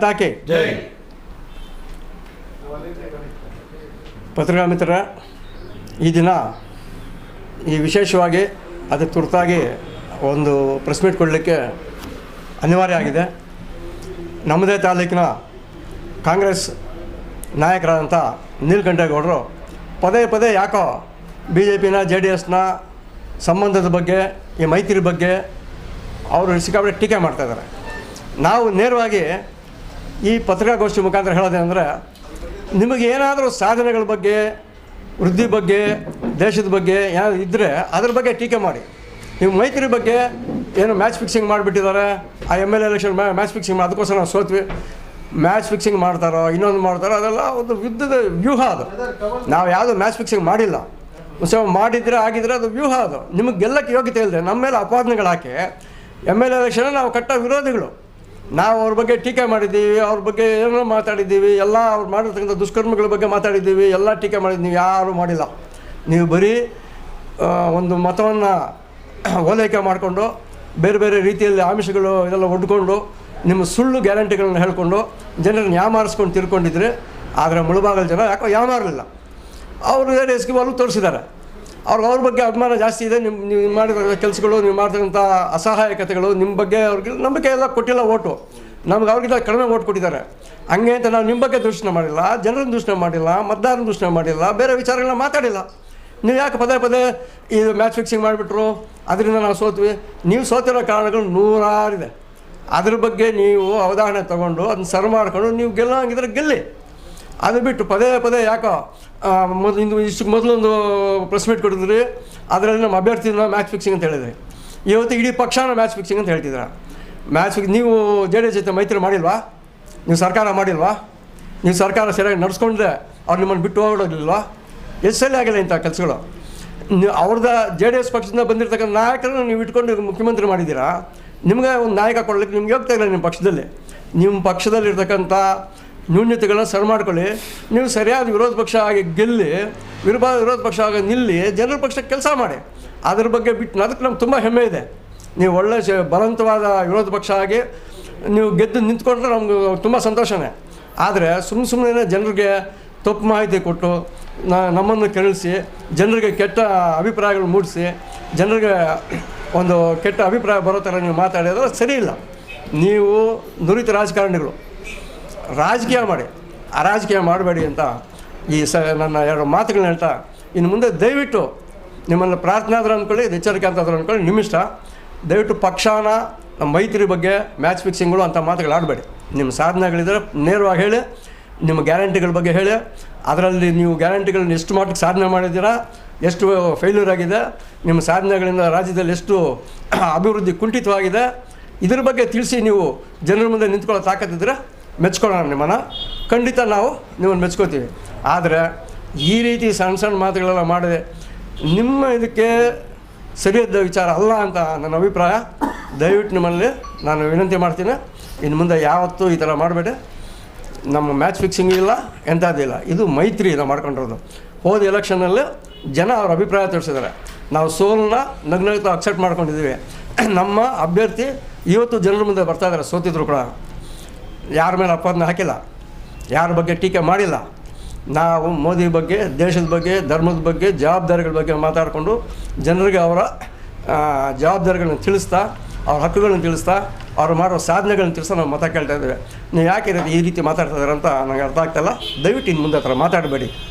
ಮಾತಾಕೆ ಜೈ. ಪತ್ರಿಕಾ ಮಿತ್ರರ ಈ ದಿನ ಈ ವಿಶೇಷವಾಗಿ ಅದಕ್ಕೆ ತುರ್ತಾಗಿ ಒಂದು ಪ್ರೆಸ್ ಮೀಟ್ ಕೊಡಲಿಕ್ಕೆ ಅನಿವಾರ್ಯ ಆಗಿದೆ. ನಮ್ಮದೇ ತಾಲೂಕಿನ ಕಾಂಗ್ರೆಸ್ ನಾಯಕರಾದಂಥ ನೀಲಕಂಠೇಗೌಡರು ಪದೇ ಪದೇ ಯಾಕೋ ಬಿ ಜೆ ಪಿನ ಜೆ ಡಿ ಎಸ್ನ ಸಂಬಂಧದ ಬಗ್ಗೆ ಈ ಮೈತ್ರಿ ಬಗ್ಗೆ ಅವರು ಸಿಕ್ಕಾಪಟ್ಟೆ ಟೀಕೆ ಮಾಡ್ತಾಯಿದ್ದಾರೆ ನಾವು ನೇರವಾಗಿ ಈ ಪತ್ರಿಕಾಗೋಷ್ಠಿ ಮುಖಾಂತರ ಹೇಳೋದೇನೆಂದರೆ ನಿಮಗೆ ಏನಾದರೂ ಸಾಧನೆಗಳ ಬಗ್ಗೆ, ವೃದ್ಧಿ ಬಗ್ಗೆ, ದೇಶದ ಬಗ್ಗೆ ಏನಾದರೂ ಇದ್ದರೆ ಅದ್ರ ಬಗ್ಗೆ ಟೀಕೆ ಮಾಡಿ. ನೀವು ಮೈತ್ರಿ ಬಗ್ಗೆ ಏನು ಮ್ಯಾಚ್ ಫಿಕ್ಸಿಂಗ್ ಮಾಡಿಬಿಟ್ಟಿದ್ದಾರೆ, ಆ M L election match fixing ಮಾಡಿ ಅದಕ್ಕೋಸ್ಕರ ನಾವು ಸೋತ್ವಿ. ಮ್ಯಾಚ್ ಫಿಕ್ಸಿಂಗ್ ಮಾಡ್ತಾರೋ, ಇನ್ನೊಂದು ಮಾಡ್ತಾರೋ, ಅದೆಲ್ಲ ಒಂದು ಯುದ್ಧದ ವ್ಯೂಹ ಅದು. ನಾವು ಯಾವುದೂ ಮ್ಯಾಚ್ ಫಿಕ್ಸಿಂಗ್ ಮಾಡಿಲ್ಲ. ಸೊ ಮಾಡಿದರೆ, ಆಗಿದ್ರೆ ಅದು ವ್ಯೂಹ ಅದು. ನಿಮಗೆ ಗೆಲ್ಲಕ್ಕೆ ಯೋಗ್ಯತೆ ಇಲ್ಲದೆ ನಮ್ಮ ಮೇಲೆ ಅಪವಾದನೆಗಳಾಕೆ ಎಂ ಎಲ್ ಎಲೆಕ್ಷನ್ ನಾವು ಕಟ್ಟ ವಿರೋಧಿಗಳು. ನಾವು ಅವ್ರ ಬಗ್ಗೆ ಟೀಕೆ ಮಾಡಿದ್ದೀವಿ, ಅವ್ರ ಬಗ್ಗೆ ಏನೋ ಮಾತಾಡಿದ್ದೀವಿ, ಎಲ್ಲ ಅವ್ರು ಮಾಡಿರ್ತಕ್ಕಂಥ ದುಷ್ಕರ್ಮಗಳ ಬಗ್ಗೆ ಮಾತಾಡಿದ್ದೀವಿ, ಎಲ್ಲ ಟೀಕೆ ಮಾಡಿದ್ದು ನೀವು ಯಾರೂ ಮಾಡಿಲ್ಲ. ನೀವು ಬರೀ ಒಂದು ಮತವನ್ನು ಓಲೈಕೆ ಮಾಡಿಕೊಂಡು, ಬೇರೆ ಬೇರೆ ರೀತಿಯಲ್ಲಿ ಆಮಿಷಗಳು ಇದೆಲ್ಲ ಒಡ್ಕೊಂಡು, ನಿಮ್ಮ ಸುಳ್ಳು ಗ್ಯಾರಂಟಿಗಳನ್ನ ಹೇಳ್ಕೊಂಡು, ಜನರನ್ನು ಯಾಮಾರಿಸ್ಕೊಂಡು ತಿರ್ಕೊಂಡಿದ್ರೆ, ಆದರೆ ಮುಳುಬಾಗಲ ಜನ ಯಾಕೋ ಯಾಮಾರಲಿಲ್ಲ ಅವರು ಎಸ್ಕಿಬಾಲು ತೋರಿಸಿದ್ದಾರೆ. ಅವ್ರಿಗೆ ಅವ್ರ ಬಗ್ಗೆ ಅಭಿಮಾನ ಜಾಸ್ತಿ ಇದೆ ನಿಮ್ಮ ನೀವು ಮಾಡಿದ ಕೆಲಸಗಳು, ನೀವು ಮಾಡ್ತಕ್ಕಂಥ ಅಸಹಾಯಕತೆಗಳು ನಿಮ್ಮ ಬಗ್ಗೆ ಅವ್ರಿಗೆ ನಂಬಿಕೆ ಎಲ್ಲ ಕೊಟ್ಟಿಲ್ಲ ಓಟು. ನಮ್ಗೆ ಅವ್ರಿಗಿಂತ ಕಡಿಮೆ ಓಟ್ ಕೊಟ್ಟಿದ್ದಾರೆ. ಹಂಗೆ ಅಂತ ನಾವು ನಿಮ್ಮ ಬಗ್ಗೆ ದೂಷಣೆ ಮಾಡಿಲ್ಲ, ಜನರನ್ನು ದೂಷಣೆ ಮಾಡಿಲ್ಲ ಮತದಾರನ ದೂಷಣೆ ಮಾಡಿಲ್ಲ, ಬೇರೆ ವಿಚಾರಗಳನ್ನ ಮಾತಾಡಿಲ್ಲ. ನೀವು ಯಾಕೆ ಪದೇ ಪದೇ ಇದು ಮ್ಯಾಚ್ ಫಿಕ್ಸಿಂಗ್ ಮಾಡಿಬಿಟ್ರು? ಅದರಿಂದ ನಾವು ಸೋತ್ವಿ. ನೀವು ಸೋತಿರೋ ಕಾರಣಗಳು ನೂರಾರಿದೆ. ಅದ್ರ ಬಗ್ಗೆ ನೀವು ಅವಧಾರಣೆ ತಗೊಂಡು ಅದನ್ನ ಸರ್ ಮಾಡ್ಕೊಂಡು ನೀವು ಗೆಲ್ಲೋ ಹಂಗಿದ್ರೆ ಗೆಲ್ಲಿ. ಅದು ಬಿಟ್ಟು ಪದೇ ಪದೇ ಯಾಕೋ ಮೊದಲು ಇಂದು ಇಷ್ಟಕ್ಕೆ ಮೊದಲೊಂದು ಪ್ರೆಸ್ ಮೀಟ್ ಕೊಟ್ಟಿದ್ರಿ, ಅದರಲ್ಲಿ ನಮ್ಮ ಅಭ್ಯರ್ಥಿನ ಮ್ಯಾಚ್ ಫಿಕ್ಸಿಂಗ್ ಅಂತ ಹೇಳಿದ್ರಿ. ಇವತ್ತು ಇಡೀ ಪಕ್ಷನ ಮ್ಯಾಚ್ ಫಿಕ್ಸಿಂಗ್ ಅಂತ ಹೇಳ್ತಿದ್ರ. ಮ್ಯಾಚ್ ಫಿಕ್ಸ್ ನೀವು ಜೆ ಡಿ ಎಸ್ ಜೊತೆ ಮೈತ್ರಿ ಮಾಡಿಲ್ವಾ? ನೀವು ಸರ್ಕಾರ ಮಾಡಿಲ್ವಾ? ನೀವು ಸರ್ಕಾರ ಸರಿಯಾಗಿ ನಡೆಸ್ಕೊಂಡ್ರೆ ಅವ್ರು ನಿಮ್ಮನ್ನು ಬಿಟ್ಟು ಹೋಗೋದಿಲ್ವಾ ಎಷ್ಟು ಸಲ ಆಗಿಲ್ಲ ಇಂಥ ಕೆಲಸಗಳು? ನೀವು ಅವ್ರದ್ದು ಜೆ ಡಿ ಎಸ್ ಪಕ್ಷದಿಂದ ಬಂದಿರತಕ್ಕಂಥ ನಾಯಕರನ್ನು ನೀವು ಇಟ್ಕೊಂಡು ಮುಖ್ಯಮಂತ್ರಿ ಮಾಡಿದ್ದೀರಾ? ನಿಮಗೆ ಒಂದು ನಾಯಕ ಕೊಡಲಿಕ್ಕೆ ನಿಮ್ಗೆ ಹೋಗ್ತಾ ಇಲ್ಲ ನಿಮ್ಮ ಪಕ್ಷದಲ್ಲಿ. ನಿಮ್ಮ ಪಕ್ಷದಲ್ಲಿರ್ತಕ್ಕಂಥ ನ್ಯೂನ್ಯತೆಗಳನ್ನ ಸರಿ ಮಾಡ್ಕೊಳ್ಳಿ. ನೀವು ಸರಿಯಾದ ವಿರೋಧ ಪಕ್ಷ ಆಗಿ ಗೆಲ್ಲಿ ವಿರೋಧ ವಿರೋಧ ಪಕ್ಷ ಆಗಿ ನಿಲ್ಲಿ, ಜನರ ಪಕ್ಷಕ್ಕೆ ಕೆಲಸ ಮಾಡಿ. ಅದ್ರ ಬಗ್ಗೆ ಬಿಟ್ಟು ಅದಕ್ಕೆ ನಮ್ಗೆ ತುಂಬ ಹೆಮ್ಮೆ ಇದೆ. ನೀವು ಒಳ್ಳೆ ಬಲವಂತವಾದ ವಿರೋಧ ಪಕ್ಷ ಆಗಿ ನೀವು ಗೆದ್ದು ನಿಂತ್ಕೊಂಡ್ರೆ ನಮ್ಗೆ ತುಂಬ ಸಂತೋಷನೇ. ಆದರೆ ಸುಮ್ಮ ಸುಮ್ಮನೆ ಜನರಿಗೆ ತಪ್ಪು ಮಾಹಿತಿ ಕೊಟ್ಟು ನಮ್ಮನ್ನು ಕೆರಳಿಸಿ, ಜನರಿಗೆ ಕೆಟ್ಟ ಅಭಿಪ್ರಾಯಗಳು ಮೂಡಿಸಿ, ಜನರಿಗೆ ಒಂದು ಕೆಟ್ಟ ಅಭಿಪ್ರಾಯ ಬರೋ ಥರ ನೀವು ಮಾತಾಡಿದ್ರೆ ಸರಿ ಇಲ್ಲ. ನೀವು ನುರಿತ ರಾಜಕಾರಣಿಗಳು. ರಾಜಕೀಯ ಮಾಡಿ, ಅರಾಜಕೀಯ ಮಾಡಬೇಡಿ ಅಂತ ಈ ಸ ನನ್ನ ಎರಡು ಮಾತುಗಳನ್ನ ಹೇಳ್ತಾ, ಇನ್ನು ಮುಂದೆ ದಯವಿಟ್ಟು ನಿಮ್ಮನ್ನು ಪ್ರಾರ್ಥನೆ ಆದರೂ ಅಂದ್ಕೊಳ್ಳಿ ಎಚ್ಚರಿಕೆ ಅಂತಾದ್ರೆ ಅಂದ್ಕೊಳ್ಳಿ ನಿಮ್ಮಿಷ್ಟ ದಯವಿಟ್ಟು ಪಕ್ಷಾನ, ನಮ್ಮ ಮೈತ್ರಿ ಬಗ್ಗೆ ಮ್ಯಾಚ್ ಫಿಕ್ಸಿಂಗ್ಗಳು ಅಂತ ಮಾತುಗಳು ಆಡಬೇಡಿ ನಿಮ್ಮ ಸಾಧನೆಗಳಿದ್ರೆ ನೇರವಾಗಿ ಹೇಳಿ, ನಿಮ್ಮ ಗ್ಯಾರಂಟಿಗಳ ಬಗ್ಗೆ ಹೇಳಿ, ಅದರಲ್ಲಿ ನೀವು ಗ್ಯಾರಂಟಿಗಳನ್ನ ಎಷ್ಟು ಮಟ್ಟಿಗೆ ಸಾಧನೆ ಮಾಡಿದ್ದೀರಾ, ಎಷ್ಟು ಫೇಲ್ಯೂರ್ ಆಗಿದೆ, ನಿಮ್ಮ ಸಾಧನೆಗಳಿಂದ ರಾಜ್ಯದಲ್ಲಿ ಎಷ್ಟು ಅಭಿವೃದ್ಧಿ ಕುಂಠಿತವಾಗಿದೆ, ಇದ್ರ ಬಗ್ಗೆ ತಿಳಿಸಿ ನೀವು ಜನರ ಮುಂದೆ ನಿಂತ್ಕೊಳ್ಳೋ ತಾಕತ್ತಿದ್ರೆ ಮೆಚ್ಕೊಳ್ಳೋಣ ನಿಮ್ಮನ್ನು. ಖಂಡಿತ ನಾವು ನಿಮ್ಮನ್ನು ಮೆಚ್ಕೋತೀವಿ ಆದರೆ ಈ ರೀತಿ ಸಣ್ಣ ಸಣ್ಣ ಮಾತುಗಳೆಲ್ಲ ಮಾಡಿದೆ ನಿಮ್ಮ ಇದಕ್ಕೆ ಸರಿಯಾದ ವಿಚಾರ ಅಲ್ಲ ಅಂತ ನನ್ನ ಅಭಿಪ್ರಾಯ. ದಯವಿಟ್ಟು ನಿಮ್ಮಲ್ಲಿ ನಾನು ವಿನಂತಿ ಮಾಡ್ತೀನಿ. ಇನ್ನು ಮುಂದೆ ಯಾವತ್ತೂ ಈ ಥರ ಮಾಡಬೇಡಿ. ನಮ್ಮ ಮ್ಯಾಚ್ ಫಿಕ್ಸಿಂಗ್ ಇಲ್ಲ ಎಂಥದ್ದಿಲ್ಲ ಇದು ಮೈತ್ರಿ ನಾವು ಮಾಡ್ಕೊಂಡಿರೋದು. ಹೋದ ಎಲೆಕ್ಷನಲ್ಲಿ ಜನ ಅವ್ರ ಅಭಿಪ್ರಾಯ ತೋರಿಸಿದ್ದಾರೆ ನಾವು ಸೋಲನ್ನ ನಗ್ನಗ್ತಾ ಅಕ್ಸೆಪ್ಟ್ ಮಾಡ್ಕೊಂಡಿದ್ದೀವಿ. ನಮ್ಮ ಅಭ್ಯರ್ಥಿ ಇವತ್ತು ಜನರ ಮುಂದೆ ಬರ್ತಾ ಇದ್ದಾರೆ, ಸೋತಿದ್ರು ಕೂಡ. ಯಾರ ಮೇಲೆ ಅಪರ್ಣ ಹಾಕಿಲ್ಲ, ಯಾರ ಬಗ್ಗೆ ಟೀಕೆ ಮಾಡಿಲ್ಲ, ನಾವು ಮೋದಿ ಬಗ್ಗೆ, ದೇಶದ ಬಗ್ಗೆ, ಧರ್ಮದ ಬಗ್ಗೆ, ಜವಾಬ್ದಾರಿಗಳ ಬಗ್ಗೆ ಮಾತಾಡಿಕೊಂಡು ಜನರಿಗೆ ಅವರ ಜವಾಬ್ದಾರಿಗಳನ್ನ ತಿಳಿಸ್ತಾ, ಅವ್ರ ಹಕ್ಕುಗಳನ್ನ ತಿಳಿಸ್ತಾ, ಅವ್ರು ಮಾಡೋ ಸಾಧನೆಗಳನ್ನ ತಿಳಿಸ್ತಾ ನಾವು ಮತ ಕೇಳ್ತಾ ಇದ್ದೇವೆ. ನೀವು ಯಾಕೆ ಈ ರೀತಿ- ಮಾತಾಡ್ತಾ ಇದ್ದಾರೆ ಅಂತ ನನಗೆ ಅರ್ಥ ಆಗ್ತಾಯಿಲ್ಲ ದಯವಿಟ್ಟು ಇನ್ನು ಮುಂದೆ ಹತ್ರ ಮಾತಾಡಬೇಡಿ.